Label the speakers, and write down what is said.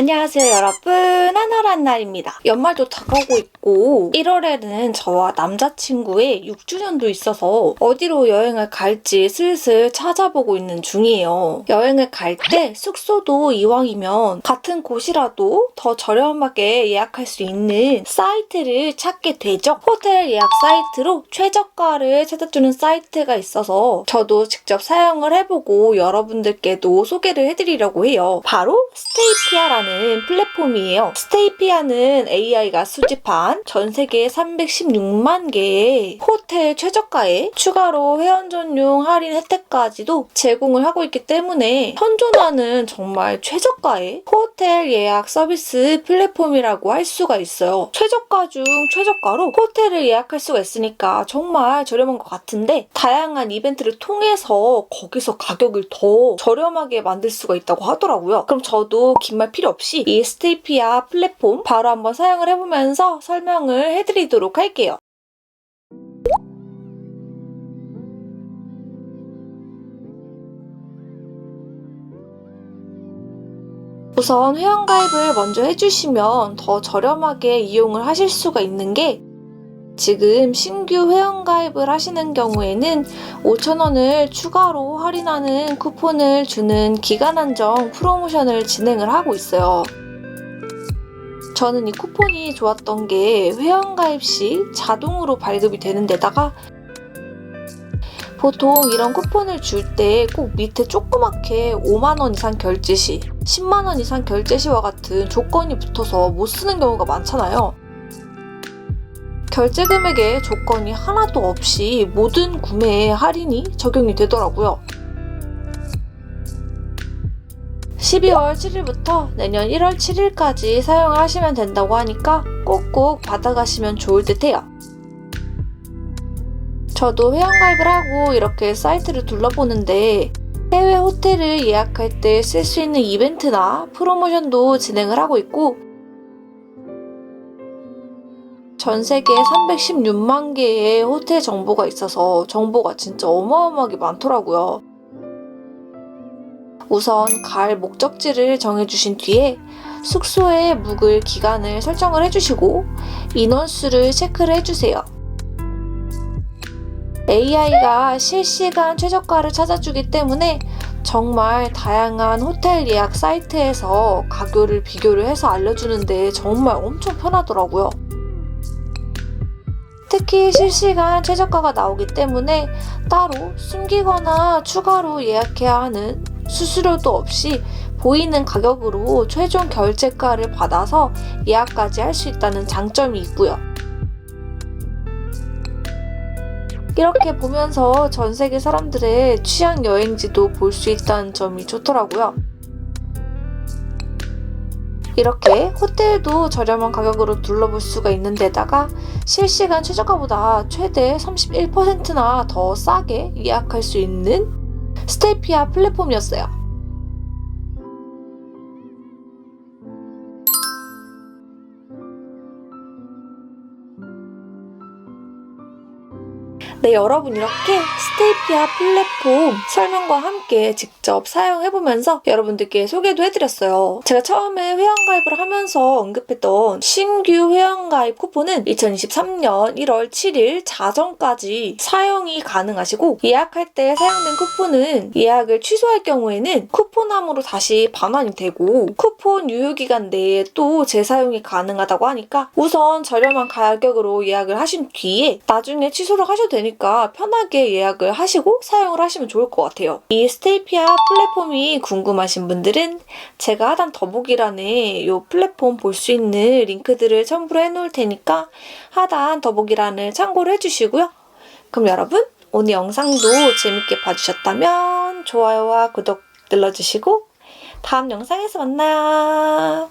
Speaker 1: 안녕하세요 여러분 하나란 날입니다. 연말도 다가오고 있고 1월에는 저와 남자친구의 6주년도 있어서 어디로 여행을 갈지 슬슬 찾아보고 있는 중이에요. 여행을 갈 때 숙소도 이왕이면 같은 곳이라도 더 저렴하게 예약할 수 있는 사이트를 찾게 되죠. 호텔 예약 사이트로 최저가를 찾아주는 사이트가 있어서 저도 직접 사용을 해보고 여러분들께도 소개를 해드리려고 해요. 바로 스테이피아라는 플랫폼이에요. 스테이피아는 AI가 수집한 전 세계 316만 개의 호텔 최저가에 추가로 회원 전용 할인 혜택까지도 제공을 하고 있기 때문에 현존하는 정말 최저가의 호텔 예약 서비스 플랫폼이라고 할 수가 있어요. 최저가 중 최저가로 호텔을 예약할 수가 있으니까 정말 저렴한 것 같은데 다양한 이벤트를 통해서 거기서 가격을 더 저렴하게 만들 수가 있다고 하더라고요. 그럼 저도 긴 말 필요 없이 이 스테이피아 플랫폼 바로 한번 사용을 해보면서 설명을 해드리도록 할게요. 우선 회원가입을 먼저 해주시면 더 저렴하게 이용을 하실 수가 있는 게 지금 신규 회원 가입을 하시는 경우에는 5,000원을 추가로 할인하는 쿠폰을 주는 기간 한정 프로모션을 진행을 하고 있어요. 저는 이 쿠폰이 좋았던 게 회원 가입 시 자동으로 발급이 되는 데다가 보통 이런 쿠폰을 줄 때 꼭 밑에 조그맣게 5만원 이상 결제 시, 10만원 이상 결제 시와 같은 조건이 붙어서 못 쓰는 경우가 많잖아요. 결제 금액에 조건이 하나도 없이 모든 구매에 할인이 적용이 되더라고요. 12월 7일부터 내년 1월 7일까지 사용을 하시면 된다고 하니까 꼭꼭 받아가시면 좋을 듯 해요. 저도 회원가입을 하고 이렇게 사이트를 둘러보는데 해외 호텔을 예약할 때 쓸 수 있는 이벤트나 프로모션도 진행을 하고 있고 전 세계 316만 개의 호텔 정보가 있어서 정보가 진짜 어마어마하게 많더라고요. 우선 갈 목적지를 정해주신 뒤에 숙소에 묵을 기간을 설정을 해주시고 인원수를 체크를 해주세요. AI가 실시간 최저가를 찾아주기 때문에 정말 다양한 호텔 예약 사이트에서 가격을 비교를 해서 알려주는데 정말 엄청 편하더라고요. 특히 실시간 최저가가 나오기 때문에 따로 숨기거나 추가로 예약해야 하는 수수료도 없이 보이는 가격으로 최종 결제가를 받아서 예약까지 할 수 있다는 장점이 있고요. 이렇게 보면서 전 세계 사람들의 취향 여행지도 볼 수 있다는 점이 좋더라고요. 이렇게 호텔도 저렴한 가격으로 둘러볼 수가 있는 데다가 실시간 최저가보다 최대 31%나 더 싸게 예약할 수 있는 스테이피아 플랫폼이었어요. 네, 여러분 이렇게 스테이피아 플랫폼 설명과 함께 직접 사용해보면서 여러분들께 소개도 해드렸어요. 제가 처음에 회원가입을 하면서 언급했던 신규 회원가입 쿠폰은 2023년 1월 7일 자정까지 사용이 가능하시고 예약할 때 사용된 쿠폰은 예약을 취소할 경우에는 쿠폰함으로 다시 반환이 되고 쿠폰 유효기간 내에 또 재사용이 가능하다고 하니까 우선 저렴한 가격으로 예약을 하신 뒤에 나중에 취소를 하셔도 되니까 편하게 예약을 하시고 사용을 하시면 좋을 것 같아요. 이 스테이피아 플랫폼이 궁금하신 분들은 제가 하단 더보기란에 이 플랫폼 볼 수 있는 링크들을 첨부를 해놓을 테니까 하단 더보기란을 참고를 해주시고요. 그럼 여러분 오늘 영상도 재밌게 봐주셨다면 좋아요와 구독 눌러주시고 다음 영상에서 만나요.